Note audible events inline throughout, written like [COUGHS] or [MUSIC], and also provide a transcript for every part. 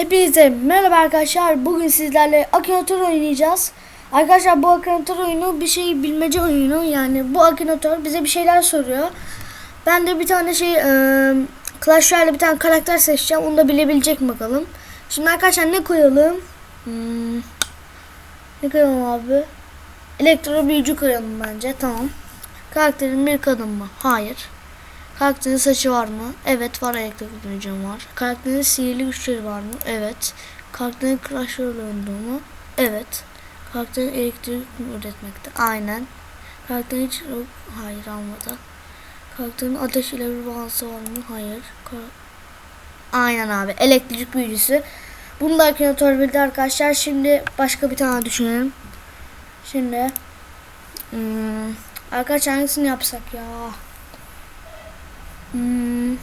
Hepinize merhaba arkadaşlar. Bugün sizlerle Akinator oynayacağız. Arkadaşlar bu Akinator oyunu bir şey bilmece oyunu. Yani bu Akinator bize bir şeyler soruyor. Ben de bir tane şey e, Clash Royale'de bir tane karakter seçeceğim. Onu da bilebilecek bakalım. Şimdi arkadaşlar ne koyalım? Hmm, ne koyalım abi? Elektro büyücü koyalım bence. Tamam. Karakterin bir kadın mı? Hayır. Karakterin saçı var mı? Evet var elektrik büyücüm var. Karakterin sihirli güçleri var mı? Evet. Karakterin Royale oynadığı mı? Evet. Karakterin elektrik üretmekte? Aynen. Karakterin hiç yok. Hayır almadı. Karakterin ateş ile bir bağlantısı var mı? Hayır. Kar- Aynen abi. Elektrik büyücüsü. Bunu da Akinator bildi arkadaşlar. Şimdi başka bir tane düşünelim. Şimdi hmm, arkadaşlar hangisini yapsak ya? Hmm.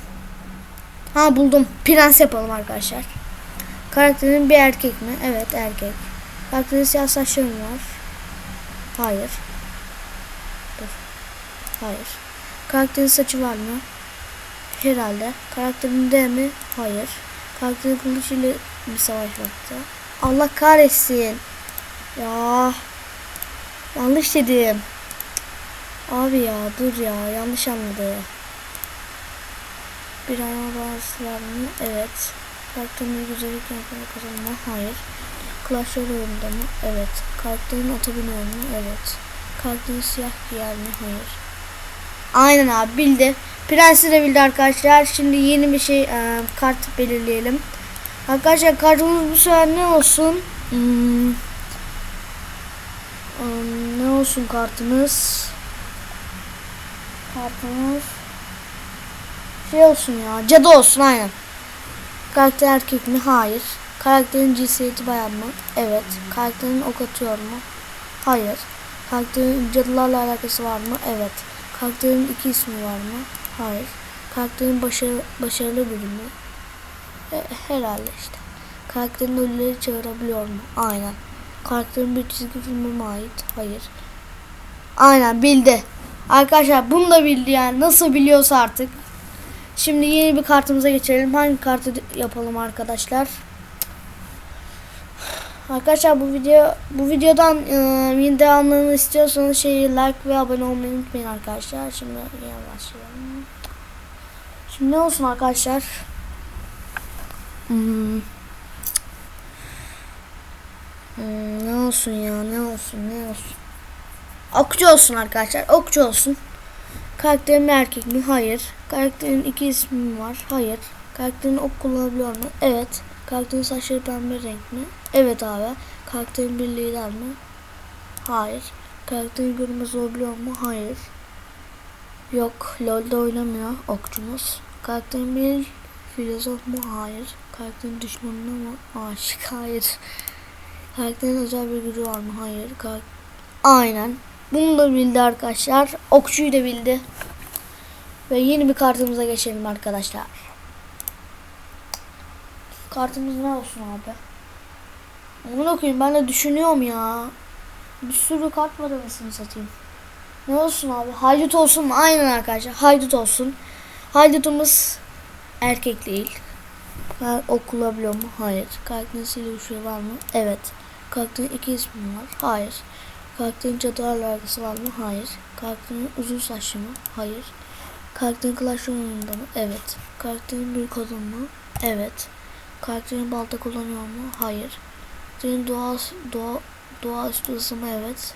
Ha buldum. Prens yapalım arkadaşlar. Karakterin bir erkek mi? Evet erkek. Karakterin siyah saçları mı var? Hayır. Dur. Hayır. Karakterin saçı var mı? Herhalde. Karakterin D mi? Hayır. Karakterin kılıç ile bir savaşmakta. Allah kahretsin. Ya. Yanlış dedim. Abi ya dur ya yanlış anladı. Bir ana bağlısı var mı? Evet. Karakterin bir güzellik yapımı kazanma? Hayır. Clash Royale oyunda mı? Evet. Karakterin ata mu? Evet. Karakterin siyah giyer mi? Hayır. Aynen abi bildi. Prensi de bildi arkadaşlar. Şimdi yeni bir şey e, kart belirleyelim. Arkadaşlar kartımız bu sefer ne olsun? Hmm. Hmm, ne olsun kartımız? Kartımız şey olsun ya. Cadı olsun aynen. Karakter erkek mi? Hayır. Karakterin cinsiyeti bayan mı? Evet. Karakterin ok atıyor mu? Hayır. Karakterin cadılarla alakası var mı? Evet. Karakterin iki ismi var mı? Hayır. Karakterin başarı, başarılı biri mi? E, herhalde işte. Karakterin ölüleri çağırabiliyor mu? Aynen. Karakterin bir çizgi filme mi ait? Hayır. Aynen bildi. Arkadaşlar bunu da bildi yani. Nasıl biliyorsa artık. Şimdi yeni bir kartımıza geçelim. Hangi kartı yapalım arkadaşlar? Arkadaşlar bu video bu videodan e, yeni devamlarını istiyorsanız şeyi like ve abone olmayı unutmayın arkadaşlar. Şimdi yine başlayalım. Şimdi ne olsun arkadaşlar? Hmm. Hmm, ne olsun ya ne olsun ne olsun. Okçu olsun arkadaşlar. Okçu olsun. Karakterin bir erkek mi? Hayır. Karakterin iki ismi mi var? Hayır. Karakterin ok kullanabiliyor mu? Evet. Karakterin saçları pembe renk mi? Evet abi. Karakterin bir lider mi? Hayır. Karakterin görünmez olabiliyor mu? Hayır. Yok. LoL'de oynamıyor okçumuz. Karakterin bir filozof mu? Hayır. Karakterin düşmanına mı? Aşık. Hayır. Karakterin özel bir gücü var mı? Hayır. Karak Aynen. Bunu da bildi arkadaşlar. Okçuyu da bildi. Ve yeni bir kartımıza geçelim arkadaşlar. Kartımız ne olsun abi? Onu okuyayım ben de düşünüyorum ya. Bir sürü kart var arasını satayım. Ne olsun abi? Haydut olsun? Aynen arkadaşlar. Haydut olsun. Haydutumuz erkek değil. Kar ok kullanabiliyor mu? Hayır. Karakterin sihirli güçleri var mı? Evet. Karakterin iki ismi var? Hayır. Karakterin cadılarla alakası var mı? Hayır. Karakterin uzun saçlı mı? Hayır. Karakterin Clash oyununda mı? Evet. Karakterin bir kadın mı? Evet. Karakterin balta kullanıyor mu? Hayır. Karakterin doğa, doğa, doğa üstü mı? Evet.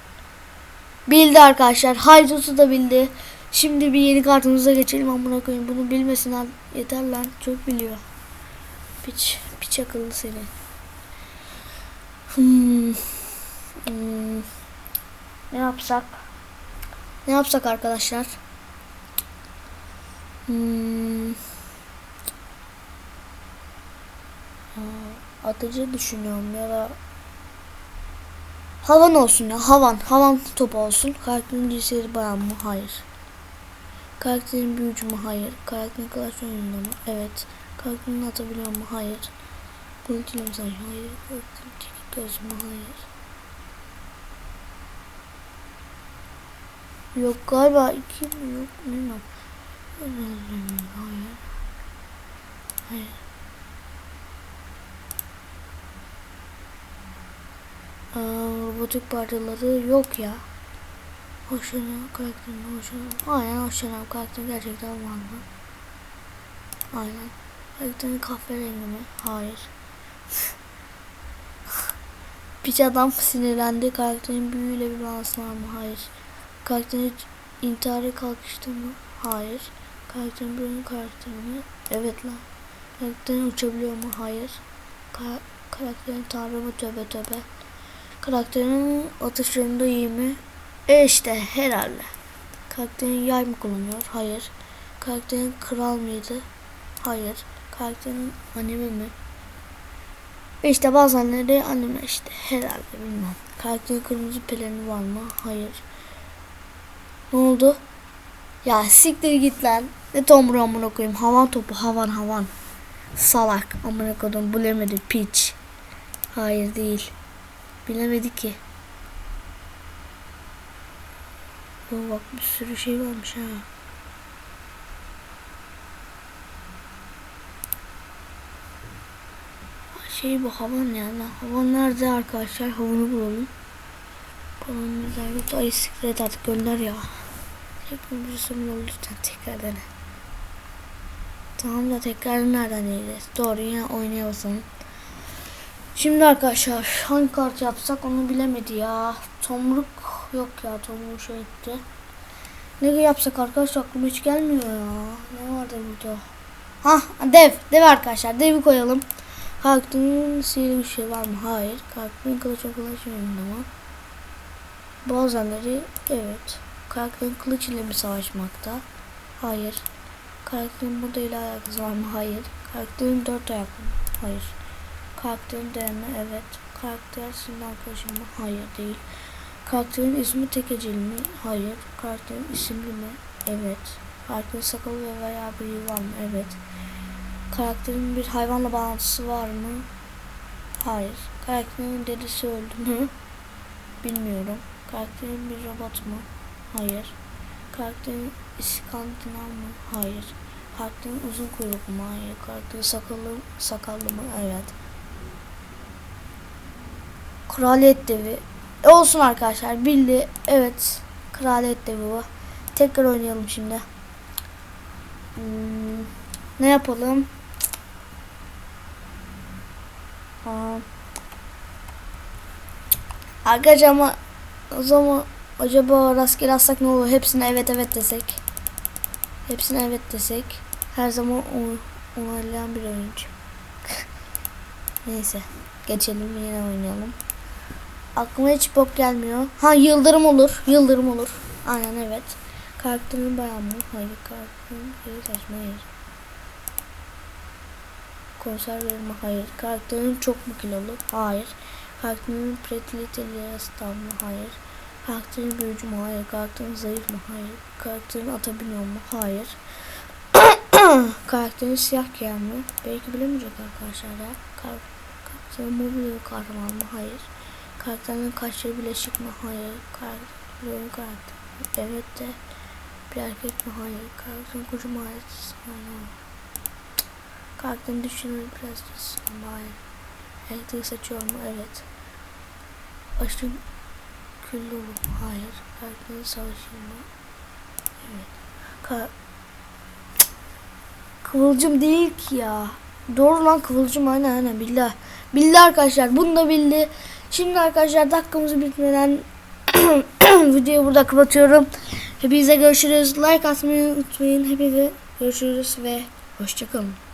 Bildi arkadaşlar. Haydut'u da bildi. Şimdi bir yeni kartımıza geçelim amına koyayım. Bunu bilmesin. Yeter lan. Çok biliyor. Piç. Piç akıllı seni. Hmm. Hmm. Ne yapsak? Ne yapsak arkadaşlar? Hmm. Atıcı düşünüyorum ya da Havan olsun ya havan. Havan topu olsun. Karakterin cinsiyeti bayan mı? Hayır. Karakterin büyücü mü? Hayır. Karakterin klas oyununda mı? Evet. Karakterini atabiliyor mu? Hayır. Bulutlu mesaj? Hayır. Karakterin çekik göz mü? Hayır. Yok galiba iki mi yok bilmiyorum. Hayır. Hayır. Ee, robotik parçaları yok ya. Hoşlanıyorum karakterini hoşlanıyorum. Aynen hoşlanıyorum karakterin gerçekten var mı? Aynen. Karakterin kahverengi mi? Hayır. [LAUGHS] Piç adam sinirlendi. Karakterin büyüyle bir bağlantısı var mı? Hayır. Karakterin hiç intihara kalkıştı mı? Hayır. Karakterin büyüğün karakteri mi? Evet lan. Karakterin uçabiliyor mu? Hayır. Ka- karakterin tanrı mı? Tövbe tövbe. Karakterin atışlarında iyi mi? E işte herhalde. Karakterin yay mı kullanıyor? Hayır. Karakterin kral mıydı? Hayır. Karakterin anime mi? İşte bazenleri anime işte herhalde bilmem. Karakterin kırmızı pelerini var mı? Hayır. Ne oldu? Ya siktir git lan. Ne tomru amına koyayım. Havan topu havan havan. Salak amına koydum bilemedi piç. Hayır değil. Bilemedi ki. Oo, bak bir sürü şey varmış ha. Şey bu havan yani. Havan nerede arkadaşlar? Havanı bulalım. Balon güzel. Ay sikret artık gönder ya. Tekrar bir sorun lütfen tekrar dene. Tamam da tekrar nereden yiyeceğiz? Doğru yine oynaya. Şimdi arkadaşlar hangi kart yapsak onu bilemedi ya. Tomruk yok ya tomruk şey etti. Ne yapsak arkadaşlar aklıma hiç gelmiyor ya. Ne vardı burada? Ha dev. Dev arkadaşlar. Devi koyalım. Karakterin sihirli bir şey var mı? Hayır. Karakterin kılıç kılıç yönünde mi? Bazenleri evet. Karakterin kılıç ile mi savaşmakta? Hayır. Karakterin burada ile alakası var mı? Hayır. Karakterin dört ayaklı mı? Hayır. Karakterin değerine evet. Karakter sizin arkadaşım mı? Hayır değil. Karakterin ismi tekecil mi? Hayır. Karakterin isimli mi? Evet. Karakterin sakalı ve veya bıyığı var mı? Evet. Karakterin bir hayvanla bağlantısı var mı? Hayır. Karakterin dedesi öldü mü? Bilmiyorum. Karakterin bir robot mu? Hayır. Karakterin İskandinav mı? Hayır. Karakterin uzun kuyruk mu? Hayır. Karakterin sakallı, sakallı mı? Evet. Kraliyet devi. E olsun arkadaşlar. Bildi. Evet. Kraliyet devi bu. Tekrar oynayalım şimdi. Hmm, ne yapalım? Aa. Arkadaşlar ama o zaman acaba rastgele atsak ne olur? Hepsine evet evet desek. Hepsine evet desek. Her zaman onaylayan bir oyuncu. [LAUGHS] Neyse. Geçelim yine oynayalım. Aklıma hiç bok gelmiyor. Ha yıldırım olur. Yıldırım olur. Aynen evet. Karakterin bayan mı? Hayır. Karakterin geri saçma hayır. Konser verme hayır. Karakterin çok mu kilolu? Hayır. Karakterin prettiliteli stav mı? Hayır. Karakterin büyücü mü? Hayır. Karakterin zayıf mı? Hayır. Karakterin ata biniyor mu? Hayır. [COUGHS] karakterin siyah giyen mi? Belki bilemeyecek arkadaşlar ya. Kar karakterin mobil bir kahraman mı? Hayır. Karakterin kaşları bileşik mi? Hayır. Karakterin karakter. Evet de. Bir erkek mi? Hayır. Karakterin kocaman ailesi mi? Karakterin düşünür prensesi mi? Hayır. Elektrik saçıyor mu? Evet. Aşırı küllü? Hayır. Karakterin savaşır mı? Evet. Ka Kıvılcım değil ki ya. Doğru lan kıvılcım aynen aynen billah. Bildi arkadaşlar bunu da bildi. Şimdi arkadaşlar dakikamızı bitmeden [CLEARS THROAT] videoyu burada kapatıyorum. Hepinize görüşürüz. Like atmayı unutmayın. Hepinize görüşürüz ve hoşçakalın.